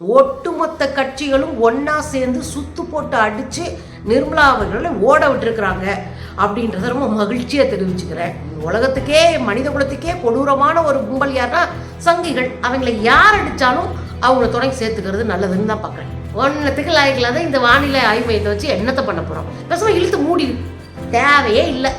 ஒட்டுமொத்த கட்சிகளும் ஒன்றா சேர்ந்து சுத்து போட்டு அடிச்சு நிர்மலா அவர்களை ஓட விட்டுருக்குறாங்க அப்படின்றத ரொம்ப மகிழ்ச்சியை தெரிவிச்சுக்கிறேன். உலகத்துக்கே மனித குலத்துக்கே கொடூரமான ஒரு கும்பல் யாருன்னா சங்கிகள். அவங்களை யார் அடித்தாலும் அவங்கள தொடங்கி சேர்த்துக்கிறது நல்லதுன்னு தான் பார்க்குறேன். ஒன்னத்துக்கு லாய்க்கலாத இந்த வானிலை ஆய்வு மையத்தை வச்சு என்னத்தை பண்ண போகிறோம் பேசாமல் இழுத்து மூடி. தேவையே இல்லை.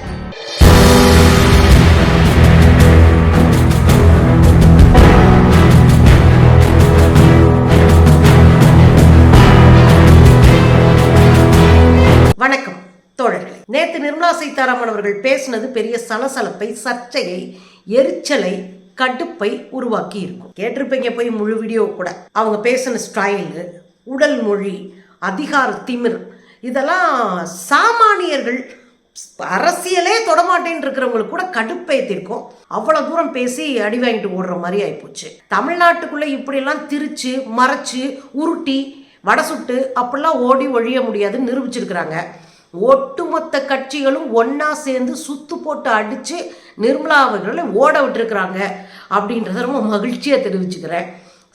நேற்று நிர்மலா சீதாராமன் அவர்கள் பேசினது பெரிய சலசலப்பை சர்ச்சையை எரிச்சலை கடுப்பை உருவாக்கி இருக்கும் கேட்டிருப்பீங்க போய் முழு வீடியோ கூட. அவங்க பேசின ஸ்டைலு உடல் மொழி அதிகார திமிர் இதெல்லாம் சாமானியர்கள் அரசியலே தொடமாட்டேன்னு இருக்கிறவங்களுக்கு கூட கடுப்பேத்திருக்கும் அவ்வளோ தூரம் பேசி அடி வாங்கிட்டு ஓடுற மாதிரி ஆயிப்போச்சு. தமிழ்நாட்டுக்குள்ளே இப்படியெல்லாம் திரிச்சு மறைச்சு உருட்டி வடை சுட்டு அப்படிலாம் ஓடி ஒழிய முடியாதுன்னு நிரூபிச்சிருக்கிறாங்க. ஒட்டுமொத்த கட்சிகளும் ஒன்றா சேர்ந்து சுத்து போட்டு அடித்து நிர்மலா அவர்களை ஓட விட்டுருக்குறாங்க அப்படின்றத ரொம்ப மகிழ்ச்சியாக தெரிவிச்சுக்கிறேன்.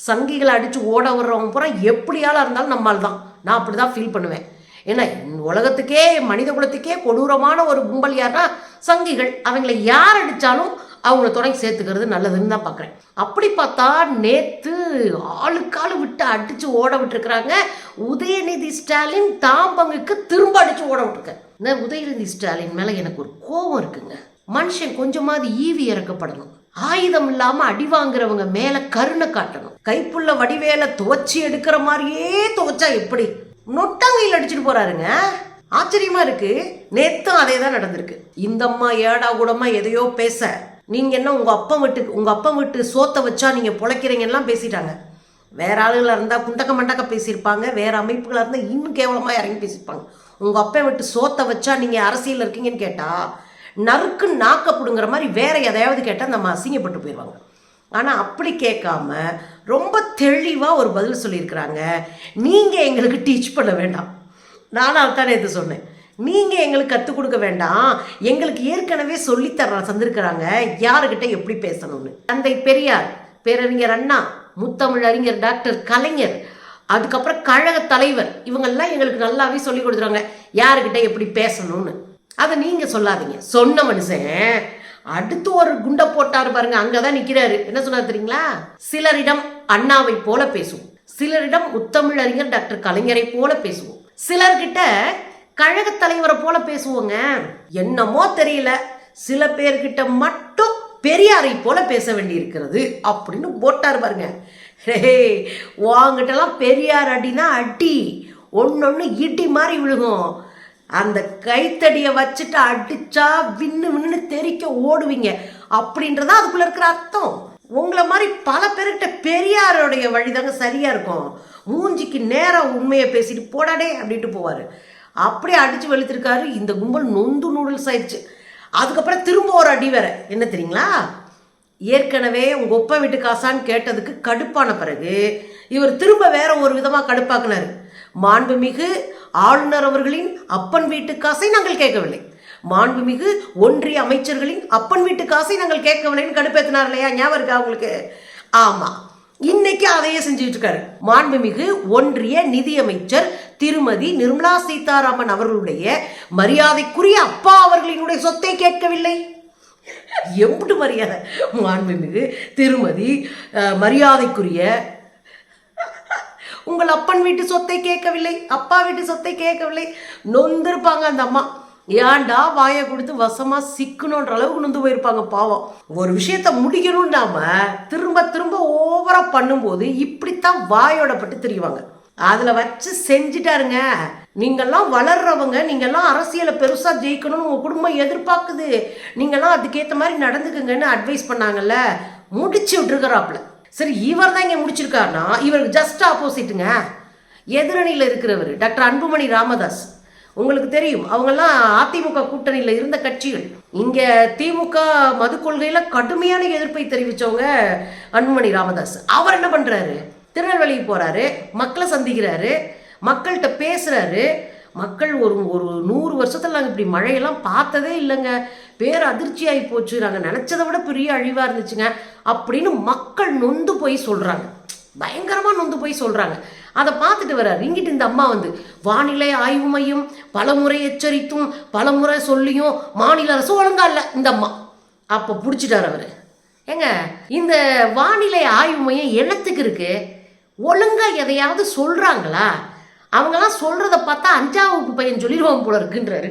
சங்கிகளை அடித்து ஓட விடுறவங்க பூரா எப்படியால இருந்தாலும் நம்மால் தான் நான் அப்படி தான் ஃபீல் பண்ணுவேன். ஏன்னா உலகத்துக்கே மனித குலத்துக்கே கொடூரமான ஒரு கும்பல் யாருன்னா சங்கிகள். அவங்களை யார் அடித்தாலும் அவங்கள துணைக்கு சேர்த்துக்கிறது நல்லதுன்னு தான் பார்க்குறேன். அப்படி பார்த்தா நேற்று ஆளுக்காளு விட்டு அடித்து ஓட விட்டுருக்குறாங்க. உதயநிதி ஸ்டாலின் தாம்பங்குக்கு திரும்ப அடித்து ஓட விட்டுருக்க இந்த உதயநிதி ஸ்டாலின் மேலே எனக்கு ஒரு கோபம் இருக்குங்க. மனுஷன் கொஞ்சமாவது ஈவி இறக்கப்படணும். ஆயுதம் இல்லாம அடி வாங்குறவங்க மேல கருணை காட்டணும். கைப்புள்ள வடிவேல துவச்சி எடுக்கிற மாதிரியே துவச்சா எப்படி? நொட்டாங்கையில் அடிச்சுட்டு போறாருங்க. ஆச்சரியமா இருக்கு. நேத்தும் அதே தான் நடந்திருக்கு. இந்தம்மா ஏடா கூடமா எதையோ பேச. நீங்கள் என்ன உங்கள் அப்பா வீட்டுக்கு உங்கள் அப்பா வீட்டு சோத்தை வச்சா நீங்கள் பிழைக்கிறீங்கலாம் பேசிட்டாங்க. வேற ஆளுகளாக இருந்தால் குண்டக்க மண்டக்க பேசியிருப்பாங்க வேறு அமைப்புகளாக இருந்தால் இன்னும் கேவலமாக இறங்கி பேசியிருப்பாங்க. உங்கள் அப்பா விட்டு சோத்தை வச்சா நீங்கள் அரசியல் இருக்கீங்கன்னு கேட்டால் நறுக்கு நாக்கப்படுங்கிற மாதிரி வேற எதையாவது கேட்டால் நம்ம அசிங்கப்பட்டு போயிடுவாங்க ஆனால் அப்படி கேட்காம ரொம்ப தெளிவாக ஒரு பதில் சொல்லியிருக்கிறாங்க. நீங்கள் எங்களுக்கு டீச் பண்ண வேண்டாம். நானும் தானே இது சொன்னேன். நீங்கள் எங்களுக்கு கற்றுக் கொடுக்க வேண்டாம். எங்களுக்கு ஏற்கனவே சொல்லித்தர தந்திருக்கிறாங்க. யாருக்கிட்ட எப்படி பேசணும்னு? தந்தை பெரியார் பேரறிஞர் அண்ணா முத்தமிழ் அறிஞர் டாக்டர் கலைஞர் அதுக்கப்புறம் கழக தலைவர் இவங்கெல்லாம் எங்களுக்கு நல்லாவே சொல்லி கொடுத்துருவாங்க யாருக்கிட்ட எப்படி பேசணும்னு? அதை நீங்க சொல்லாதீங்க. சொன்ன மனுஷன் அடுத்து ஒரு குண்டை போட்டாரு பாருங்க அங்கதான் நிக்கிறாரு. என்ன சொன்னார் தெரியுங்களா? சிலரிடம் அண்ணாவை போல பேசுவோம். சிலரிடம் முத்தமிழ் அறிஞர் டாக்டர் கலைஞரை போல பேசுவோம். சிலர்கிட்ட கழக தலைவரை போல பேசுவோங்க. என்னமோ தெரியல. சில பேர்கிட்ட மட்டும் பெரியாரை போல பேச வேண்டி இருக்கிறது அப்படின்னு போட்டார் பாருங்க. ஹே வாங்கிட்டலாம் பெரியார் அடினா அடி. ஒன்னொன்னு இடி மாதிரி விழுகும். அந்த கைத்தடியை வச்சுட்டு அடிச்சா விண்ணு விண்ணு தெறிக்க ஓடுவீங்க. அப்படின்றதான் அதுக்குள்ள இருக்கிற அர்த்தம். உங்களை மாதிரி பல பேர்கிட்ட பெரியாரோடைய வழிதாங்க சரியா இருக்கும். மூஞ்சிக்கு நேரம் உண்மையை பேசிட்டு போடாடே அப்படின்ட்டு போவாரு. அப்படியே அடித்து வெளுத்திருக்காரு இந்த கும்பல் நொந்து நூடுல்ஸ் ஆயிடுச்சு. அதுக்கப்புறம் திரும்ப ஒரு அடி வேற. என்ன தெரியுங்களா? ஏற்கனவே உங்கள் ஒப்ப வீட்டு காசான்னு கேட்டதுக்கு கடுப்பான பிறகு இவர் திரும்ப வேற ஒரு விதமாக கடுப்பாக்குனாரு. மாண்புமிகு ஆளுநர் அவர்களின் அப்பன் வீட்டு காசை நாங்கள் கேட்கவில்லை. மாண்புமிகு ஒன்றிய அமைச்சர்களின் அப்பன் வீட்டு காசை நாங்கள் கேட்கவில்லைன்னு கடுப்பேற்றினார் இல்லையா? ஞாபகம் இருக்கா உங்களுக்கு? ஆமாம் இன்னைக்கு அதையே செஞ்சுட்டு இருக்காரு. மாண்புமிகு ஒன்றிய நிதியமைச்சர் திருமதி நிர்மலா சீதாராமன் அவர்களுடைய மரியாதைக்குரிய அப்பா அவர்களினுடைய சொத்தை கேட்கவில்லை. எம்புட்டு மரியாதை? மாண்புமிகு திருமதி மரியாதைக்குரிய உங்கள் அப்பன் வீட்டு சொத்தை கேட்கவில்லை அப்பா வீட்டு சொத்தை கேட்கவில்லை. நொந்திருப்பாங்க அந்த அம்மா. ஏன்டா வாயை கொடுத்து வசமா சிக்கணுன்ற அளவுக்கு நொந்து போயிருப்பாங்க பாவம். ஒரு விஷயத்த முடிக்கணும் நாம திரும்ப திரும்ப ஓவரா பண்ணும்போது இப்படித்தான் வாயோட பட்டு தெரியுவாங்க அதில் வச்சு செஞ்சுட்டாருங்க. நீங்கள்லாம் வளர்றவங்க நீங்கள்லாம் அரசியலை பெருசாக ஜெயிக்கணும்னு உங்கள் குடும்பம் எதிர்பார்க்குது. நீங்கள்லாம் அதுக்கேற்ற மாதிரி நடந்துக்குங்கன்னு அட்வைஸ் பண்ணாங்கல்ல. முடிச்சு விட்டுருக்கிறாப்புல. சரி இவர் தான் இங்கே முடிச்சிருக்காருன்னா இவருக்கு ஜஸ்ட் ஆப்போசிட்டுங்க எதிரணியில் இருக்கிறவர் டாக்டர் அன்புமணி ராமதாஸ். உங்களுக்கு தெரியும் அவங்கெல்லாம் அதிமுக கூட்டணியில் இருந்த கட்சிகள். இங்கே திமுக மது கொள்கையில் கடுமையான எதிர்ப்பை தெரிவித்தவங்க அன்புமணி ராமதாஸ். அவர் என்ன பண்ணுறாரு திருநெல்வேலிக்கு போகிறாரு மக்களை சந்திக்கிறாரு மக்கள்கிட்ட பேசுகிறாரு மக்கள் ஒரு ஒரு நூறு வருஷத்தில் நாங்கள் இப்படி மழையெல்லாம் பார்த்ததே இல்லைங்க. பேர் அதிர்ச்சி ஆகி போச்சு. நாங்கள் நினச்சதை விட பெரிய அழிவாக இருந்துச்சுங்க. அப்படின்னு மக்கள் நொந்து போய் சொல்கிறாங்க பயங்கரமாக நொந்து போய் சொல்கிறாங்க அதை பார்த்துட்டு வர்றாரு. இங்கிட்டு இந்த அம்மா வந்து வானிலை ஆய்வு மையம் பலமுறை எச்சரித்தும் பலமுறை சொல்லியும் மாநில அரசு ஒழுங்கா இல்லை. இந்த அம்மா. அப்போ பிடிச்சிட்டார் அவர். ஏங்க இந்த வானிலை ஆய்வு மையம் என்னத்துக்கு இருக்குது ஒழுங்கா எதையாவது சொல்கிறாங்களா அவங்கெல்லாம் சொல்கிறத பார்த்தா அஞ்சாவுக்கு பையன் சொல்லிடுவான் போல இருக்குன்றாரு.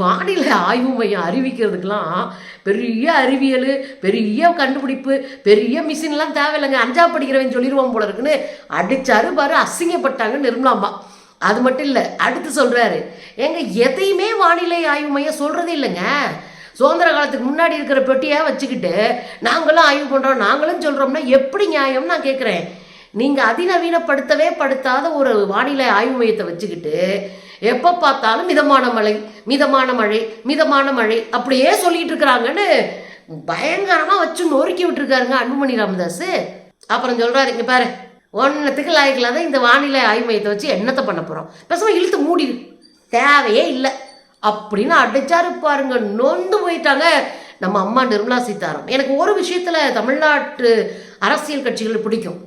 வானிலை ஆய்வு மையம் அறிவிக்கிறதுக்கெலாம் பெரிய அறிவியல் பெரிய கண்டுபிடிப்பு பெரிய மிஷின்லாம் தேவையில்லைங்க. அஞ்சா படிக்கிறவன் சொல்லிடுவான் போல இருக்குன்னு அடிச்சாரு பாரு அசிங்கப்பட்டாங்க நிர்மலாம்பா அது மட்டும் இல்லை அடுத்து சொல்கிறாரு ஏங்க எதையுமே வானிலை ஆய்வு மையம் சொல்கிறதே இல்லைங்க. சுதந்திர காலத்துக்கு முன்னாடி இருக்கிற பெட்டியாக வச்சுக்கிட்டு நாங்களும் ஆய்வு பண்ணுறோம் நாங்களும் சொல்கிறோம்னா எப்படி நியாயம் நான் கேட்குறேன் நீங்கள் அதிநவீனப்படுத்தவே படுத்தாத ஒரு வானிலை ஆய்வு மையத்தை வச்சுக்கிட்டு எப்போ பார்த்தாலும் மிதமான மழை மிதமான மழை மிதமான மழை அப்படியே சொல்லிட்டு இருக்கிறாங்கன்னு பயங்கரமாக வச்சு நொறுக்கி விட்டுருக்காருங்க அன்புமணி ராமதாஸ் அப்புறம் சொல்கிறாரு இங்கே பாரு ஒன்றத்துக்கு லாய்க்கில்லாத இந்த வானிலை ஆய்வு மையத்தை வச்சு என்னத்தை பண்ண போகிறோம் பேசாமல் இழுத்து மூடிடு தேவையே இல்லை. அப்படின்னு அடிச்சாரு பாருங்க. நொந்து போயிட்டாங்க நம்ம அம்மா நிர்மலா சீதாராம். எனக்கு ஒரு விஷயத்தில் தமிழ்நாட்டு அரசியல் கட்சிகள் பிடிக்கும்.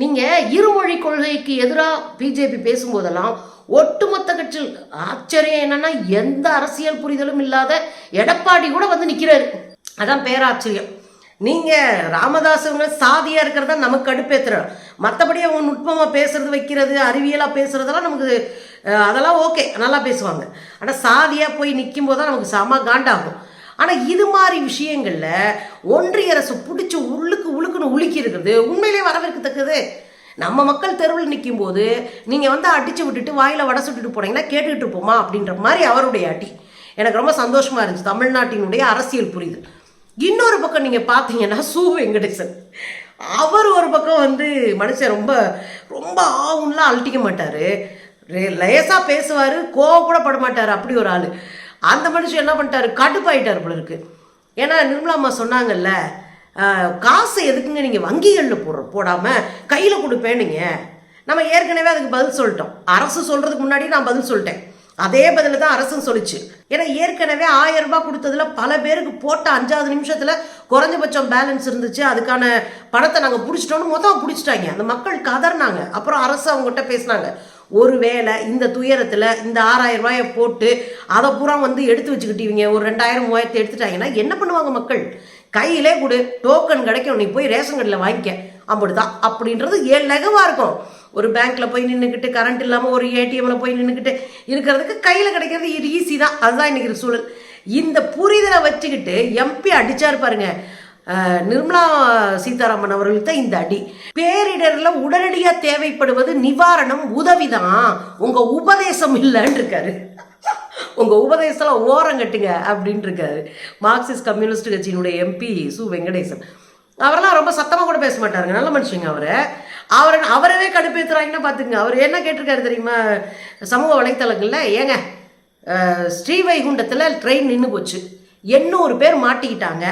நீங்கள் இருமொழி கொள்கைக்கு எதிராக பிஜேபி பேசும்போதெல்லாம் ஒட்டுமொத்த கட்சிகள் ஆச்சரியம் என்னன்னா எந்த அரசியல் புரிதலும் இல்லாத எடப்பாடி கூட வந்து நிற்கிறாரு அதான் பேராச்சரியம். நீங்கள் ராமதாஸ் சாதியாக சாதியா இருக்கிறதா நமக்கு கடுப்பேத்துறோம். மற்றபடி அவங்க நுட்பமாக பேசுறது வைக்கிறது அறிவியலாக பேசுகிறதெல்லாம் நமக்கு அதெல்லாம் ஓகே நல்லா பேசுவாங்க. ஆனால் சாதியாக போய் நிற்கும் போது தான் நமக்கு செம காண்டாகும். ஆனால் இது மாதிரி விஷயங்களில் ஒன்றிய அரசு பிடிச்சி உள்ளுக்கு உழுக்குன்னு உலுக்கி இருக்கிறது உண்மையிலே வரவேற்கத்தக்கது. நம்ம மக்கள் தெருவில் நிற்கும் போது நீங்கள் வந்து அடித்து விட்டுட்டு வாயில் வடை சுட்டுட்டு போனீங்கன்னா கேட்டுக்கிட்டு போமா அப்படின்ற மாதிரி அவருடைய அடி. எனக்கு ரொம்ப சந்தோஷமாக இருந்துச்சு. தமிழ்நாட்டினுடைய அரசியல் புரிதல். இன்னொரு பக்கம் நீங்கள் பார்த்தீங்கன்னா சு வெங்கடேசன். அவர் ஒரு பக்கம் வந்து மனுஷன் ரொம்ப ரொம்ப ஆவுன்லாம் அழட்டிக்க மாட்டார். லேசாக பேசுவார் கோவப்பட பட அப்படி ஒரு ஆள். அந்த மனுஷன் என்ன பண்ணிட்டாரு? கடுப்பாயிட்டார் போல இருக்கு. ஏன்னா நிர்மலா அம்மா சொன்னாங்கல்ல காசு எதுக்குங்க நீங்கள் வங்கிகளில் போடுற போடாமல் கையில் கொடுப்பேனுங்க நம்ம ஏற்கனவே அதுக்கு பதில் சொல்லிட்டோம். அரசு சொல்கிறதுக்கு முன்னாடி நான் பதில் சொல்லிட்டேன். அதே பதில தான் அரசும் சொல்லிச்சு. ஏன்னா ஏற்கனவே ஆயிரம் ரூபாய் கொடுத்ததுல பல பேருக்கு போட்ட அஞ்சாவது நிமிஷத்துல குறைஞ்சபட்சம் பேலன்ஸ் இருந்துச்சு. அதுக்கான பணத்தை நாங்கள் பிடிச்சிட்டோன்னு மொத்தம் பிடிச்சிட்டாங்க. அந்த மக்கள் கதறினாங்க அப்புறம் அரசு அவங்ககிட்ட பேசினாங்க. ஒருவேளை இந்த துயரத்தில் இந்த ஆறாயிரம் ரூபாயை போட்டு அதை பூரா வந்து எடுத்து வச்சுக்கிட்டீங்க. ஒரு ரெண்டாயிரம் மூவாயிரத்தை எடுத்துட்டாங்கன்னா என்ன பண்ணுவாங்க மக்கள்? கையிலே கொடு. டோக்கன் கிடைக்கும். நீ போய் ரேஷன் கடையில் வாங்கிக்க. அப்படிதான். அப்படின்றது ஏழு லெகவா இருக்கும். ஒரு பேங்க்ல போய் நின்றுக்கிட்டு கரண்ட் இல்லாமல் ஒரு ஏடிஎம்ல போய் நின்றுக்கிட்டு இருக்கிறதுக்கு கையில் கிடைக்கிறது இது ஈஸி தான். அதுதான் இன்றைக்கி சூழல். இந்த புரிதலை வச்சுக்கிட்டு எம்பி அடிச்சார் பாருங்க. நிர்மலா சீதாராமன் அவர்களுக்கு தான் இந்த அடி. பேரிடரில் உடனடியாக தேவைப்படுவது நிவாரணம் உதவி தான். உங்கள் உபதேசம் இல்லைன்னு இருக்காரு. உங்கள் உபதேசம் ஓரம் கட்டுங்க அப்படின்னு இருக்காரு. மார்க்சிஸ்ட் கம்யூனிஸ்ட் கட்சியினுடைய எம்பி சு. வெங்கடேசன். அவரெல்லாம் ரொம்ப சத்தமாக கூட பேச மாட்டாருங்க. நல்ல மனுஷங்க அவரை. அவரை அவரவே கடுப்பேத்துறாங்கன்னா பார்த்துங்க அவர் என்ன கேட்டிருக்காரு தெரியுமா? சமூக வலைத்தளங்களில் ஏங்க ஸ்ரீவைகுண்டத்தில் ட்ரெயின் நின்று போச்சு. எண்ணூறு பேர் மாட்டிக்கிட்டாங்க.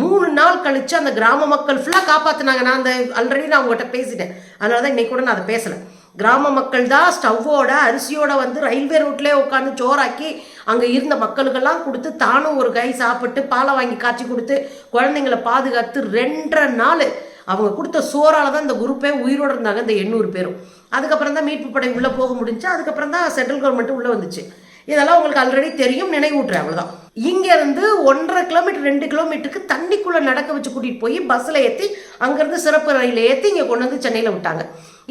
மூணு நாள் கழித்து அந்த கிராம மக்கள் ஃபுல்லாக காப்பாற்றினாங்க நான் அந்த ஆல்ரெடி நான் உங்கள்கிட்ட பேசிட்டேன். அதனால தான் இன்றைக்கி கூட நான் அதை பேசலை. கிராம மக்கள் தான் ஸ்டவ்வோட அரிசியோட வந்து ரயில்வே ரோட்லேயே உட்காந்து சோறாக்கி அங்கே இருந்த மக்களுக்கெல்லாம் கொடுத்து தானும் ஒரு கை சாப்பிட்டு பாலை வாங்கி காய்ச்சி கொடுத்து குழந்தைங்களை பாதுகாத்து ரெண்டரை நாள் அவங்க கொடுத்த சோறால் தான் இந்த குரூப்பே உயிரோடு இருந்தாங்க இந்த எண்ணூறு பேரும். அதுக்கப்புறம் தான் மீட்பு படை உள்ளே போக முடிஞ்சு அதுக்கப்புறம் தான் சென்ட்ரல் கவர்மெண்ட் உள்ளே வந்துச்சு. இதெல்லாம் உங்களுக்கு ஆல்ரெடி தெரியும் நினைவூட்டுறேன் அவ்வளோதான் இங்கேருந்து ஒன்றரை கிலோமீட்டர் ரெண்டு கிலோமீட்டருக்கு தண்ணிக்குள்ளே நடக்க வச்சு கூட்டிகிட்டு போய் பஸ்ஸில் ஏற்றி அங்கேருந்து சிறப்பு ரயில் ஏற்றி இங்கே கொண்டு வந்து சென்னையில் விட்டாங்க.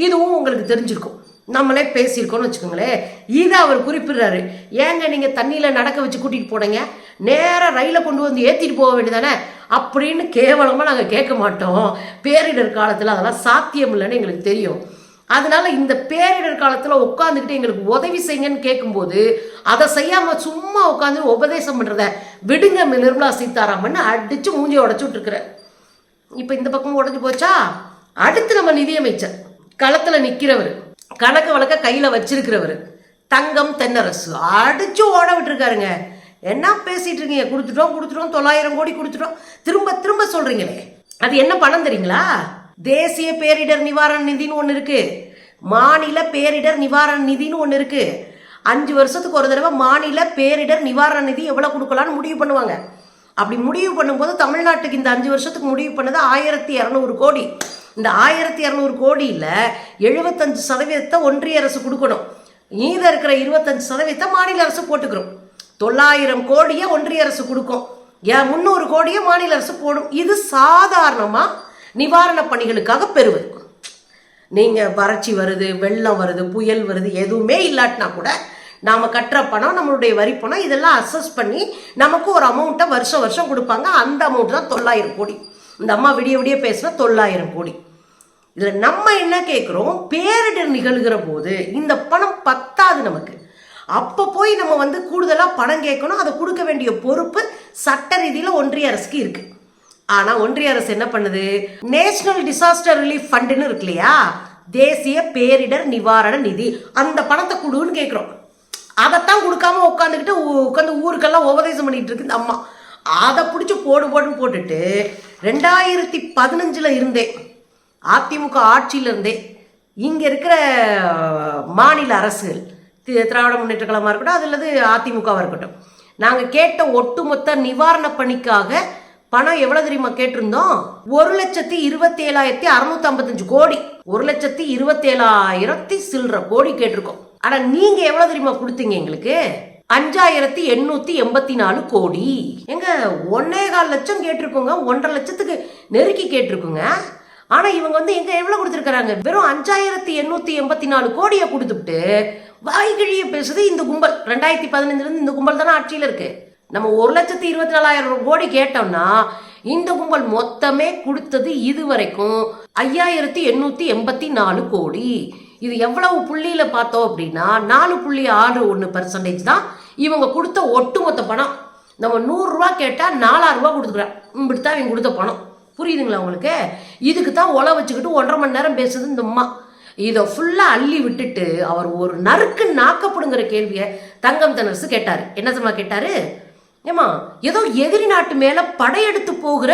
இதுவும் உங்களுக்கு தெரிஞ்சிருக்கும். நம்மளே பேசியிருக்கோம்னு வச்சுக்கோங்களேன். இதை அவர் குறிப்பிடுறாரு. ஏங்க நீங்கள் தண்ணியில் நடக்க வச்சு கூட்டிகிட்டு போனீங்க? நேராக ரயிலை கொண்டு வந்து ஏற்றிட்டு போக வேண்டியதானே? அப்படின்னு கேவலமாக நாங்கள் கேட்க மாட்டோம். பேரிடர் காலத்தில் அதெல்லாம் சாத்தியம் இல்லைன்னு எங்களுக்கு தெரியும். அதனால இந்த பேரிடர் காலத்தில் உட்காந்துக்கிட்டு எங்களுக்கு உதவி செய்யுங்கன்னு கேட்கும்போது அதை செய்யாமல் சும்மா உட்காந்து உபதேசம் பண்ணுறத விடுங்க நிர்மலா சீதாராமன் அடித்து மூஞ்சி உடச்சு விட்டுருக்குற இப்போ இந்த பக்கம் உடஞ்சி போச்சா? அடுத்து நம்ம நிதியமைச்சர் களத்தில் நிற்கிறவர் கணக்கு வழக்க கையில் வச்சிருக்கிறவர் தங்கம் தென்னரசு அடிச்சு ஓட விட்டுருக்காருங்க. என்ன பேசிகிட்டு இருக்கீங்க? கொடுத்துட்டோம் கொடுத்துட்டோம் தொள்ளாயிரம் கோடி கொடுத்துட்டோம். திரும்ப திரும்ப சொல்கிறீங்களே அது என்ன பணம் தெரியுங்களா? தேசிய பேரிடர் நிவாரண நிதின்னு ஒன்று இருக்குது மாநில பேரிடர் நிவாரண நிதின்னு ஒன்று இருக்குது அஞ்சு வருஷத்துக்கு ஒரு தடவை மாநில பேரிடர் நிவாரண நிதி எவ்வளோ கொடுக்கலான்னு முடிவு பண்ணுவாங்க. அப்படி முடிவு பண்ணும்போது தமிழ்நாட்டுக்கு இந்த அஞ்சு வருஷத்துக்கு முடிவு பண்ணது ஆயிரத்தி இரநூறு கோடி. இந்த ஆயிரத்தி இரநூறு கோடியில் எழுபத்தஞ்சு சதவீதத்தை ஒன்றிய அரசு கொடுக்கணும். மீத இருக்கிற இருபத்தஞ்சு சதவீதத்தை மாநில அரசு போட்டுக்கிறோம். தொள்ளாயிரம் கோடியை ஒன்றிய அரசு கொடுக்கும். ஏன்? முந்நூறு கோடியை மாநில அரசு போடும். இது சாதாரணமாக நிவாரண பணிகளுக்காக பெறுவது. நீங்கள் வறட்சி வருது வெள்ளம் வருது புயல் வருது எதுவுமே இல்லாட்டினா கூட நாம் கட்டுற பணம் நம்மளுடைய வரி பணம் இதெல்லாம் அசஸ் பண்ணி நமக்கு ஒரு அமௌண்ட்டை வருஷம் வருஷம் கொடுப்பாங்க. அந்த அமௌண்ட் தான் தொள்ளாயிரம் கோடி. இந்த அம்மா விடிய விடிய பேசுனா தொள்ளாயிரம் கோடி. இதில் நம்ம என்ன கேட்குறோம் பேரிடர் நிகழ்கிற போது இந்த பணம் பத்தாது நமக்கு. அப்போ போய் நம்ம வந்து கூடுதலாக பணம் கேட்கணும். அதை கொடுக்க வேண்டிய பொறுப்பு சட்ட ரீதியில் ஒன்றிய அரசுக்கு இருக்கு. ஆனால் ஒன்றிய அரசு என்ன பண்ணுது? நேஷனல் டிசாஸ்டர் ரிலீஃப் ஃபண்டுன்னு இருக்கு இல்லையா? தேசிய பேரிடர் நிவாரண நிதி. அந்த பணத்தை கொடுன்னு கேட்குறோம். அதைத்தான் கொடுக்காம உட்காந்துக்கிட்டு உட்காந்து ஊருக்கெல்லாம் உபதேசம் பண்ணிட்டு இருக்கு இந்த அம்மா. அதை பிடிச்சி போடு போடுன்னு போட்டுட்டு ரெண்டாயிரத்தி பதினஞ்சில் இருந்தே அதிமுக ஆட்சியில இருந்தே இங்கே இருக்கிற மாநில அரசுகள் திராவிட முன்னேற்ற கழகமாக இருக்கட்டும் அது அல்லது அதிமுகவாக இருக்கட்டும். நாங்கள் கேட்ட ஒட்டுமொத்த நிவாரண பணிக்காக பணம் எவ்வளோ தெரியுமா கேட்டிருந்தோம்? ஒரு லட்சத்தி இருபத்தி ஏழாயிரத்தி அறுநூத்தி ஐம்பத்தஞ்சு கோடி. ஒரு லட்சத்தி இருபத்தேழாயிரத்தி சில்லற கோடி கேட்டிருக்கோம். ஆனால் நீங்கள் எவ்வளோ தெரியுமா கொடுத்தீங்க எங்களுக்கு? அஞ்சாயிரத்தி எண்ணூத்தி எண்பத்தி நாலு கோடி. எங்க ஒன்னே கால் லட்சம் கேட்டிருக்கோங்க ஒன்றரை லட்சத்துக்கு நெருக்கி கேட்டிருக்குங்க. ஆனா இவங்க வந்து எங்க எவ்வளவு கொடுத்துருக்காங்க வெறும் அஞ்சாயிரத்தி எண்ணூத்தி எண்பத்தி நாலு கோடியை கொடுத்துட்டு வாய்கிழிய பேசுது இந்த கும்பல். ரெண்டாயிரத்தி பதினைஞ்சிலேருந்து இந்த கும்பல் தானே ஆட்சியில் இருக்குது நம்ம ஒரு லட்சத்தி இருபத்தி நாலாயிரம் கோடி கேட்டோம்னா இந்த கும்பல் மொத்தமே கொடுத்தது இது வரைக்கும் ஐயாயிரத்தி எண்ணூற்றி எண்பத்தி நாலு கோடி. இது எவ்வளவு புள்ளியில் பார்த்தோம் அப்படின்னா நாலு புள்ளி ஆறு ஒன்று பர்சன்டேஜ் தான் இவங்க கொடுத்த ஒட்டுமொத்த பணம். நம்ம நூறுரூவா கேட்டால் நாலாயிரரூவா ரூபா கொடுத்துக்குறேன் இப்படி தான் இவங்க கொடுத்த பணம். புரியுதுங்களா உங்களுக்கு? இதுக்கு தான் ஒலை வச்சுக்கிட்டு ஒன்றரை மணி நேரம் பேசுது இந்த அம்மா. இதை ஃபுல்லாக அள்ளி விட்டுட்டு அவர் ஒரு நறுக்கு நாக்கப்படுங்கிற கேள்வியை தங்கம் தெனரசு கேட்டார். என்ன தெரியுமா கேட்டாரு? ஏமா ஏதோ எதிரி நாட்டு மேல படையெடுத்து போகிற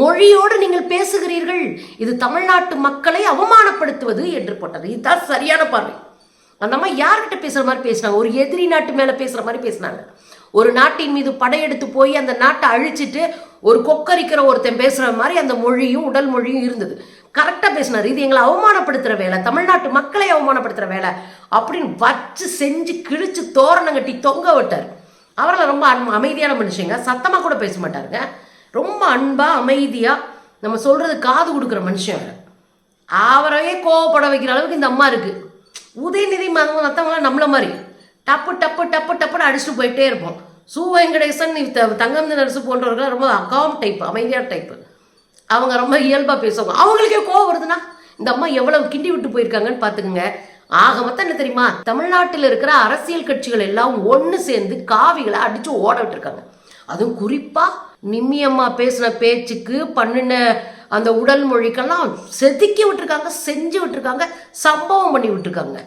மொழியோடு நீங்கள் பேசுகிறீர்கள். இது தமிழ்நாட்டு மக்களை அவமானப்படுத்துவது என்று போட்டது. இதுதான் சரியான பார்வை. அந்த அம்மா யார்கிட்ட பேசுகிற மாதிரி பேசினாங்க ஒரு எதிரி நாட்டு மேலே பேசுகிற மாதிரி பேசினாங்க. ஒரு நாட்டின் மீது படையெடுத்து போய் அந்த நாட்டை அழிச்சிட்டு ஒரு கொக்கரிக்கிற ஒருத்தன் பேசுகிற மாதிரி அந்த மொழியும் உடல் மொழியும் இருந்தது. கரெக்டாக பேசினார். இது எங்களை அவமானப்படுத்துகிற வேலை. தமிழ்நாட்டு மக்களை அவமானப்படுத்துகிற வேலை. அப்படின்னு வச்சு செஞ்சு கிழிச்சு தோரணம் கட்டி தொங்க விட்டார். அவரெல்லாம் ரொம்ப அன் அமைதியான மனுஷங்க. சத்தமாக கூட பேச மாட்டாருங்க. ரொம்ப அன்பாக அமைதியாக நம்ம சொல்கிறது காது கொடுக்குற மனுஷன் அவரையே கோவப்பட வைக்கிற அளவுக்கு இந்த அம்மா இருக்குது உதயநிதி மற்றவங்களாம் நம்மள மாதிரி. டப்பு டப்பு டப்பு டப்புன்னு அடிச்சுட்டு போயிட்டே இருப்போம். சு. வெங்கடேசன் தங்கம் நரசு போன்றவர்கள் ரொம்ப அகாம் டைப் அமைதியான டைப்பு அவங்க ரொம்ப இயல்பாக பேசுவாங்க. அவங்களுக்கே கோவம் வருதுன்னா இந்த அம்மா எவ்வளவு கிண்டி விட்டு போயிருக்காங்கன்னு பார்த்துக்குங்க. ஆக மொத்தம் என்ன தெரியுமா? தமிழ்நாட்டில் இருக்கிற அரசியல் கட்சிகள் எல்லாம் ஒன்று சேர்ந்து காவிகளை அடித்து ஓட விட்டுருக்காங்க. அதுவும் குறிப்பாக நிம்மியம்மா பேசின பேச்சுக்கு பண்ணின அந்த உடல் மொழிக்கெல்லாம் செதுக்கி விட்டுருக்காங்க செஞ்சு விட்டுருக்காங்க சம்பவம் பண்ணி விட்டுருக்காங்க.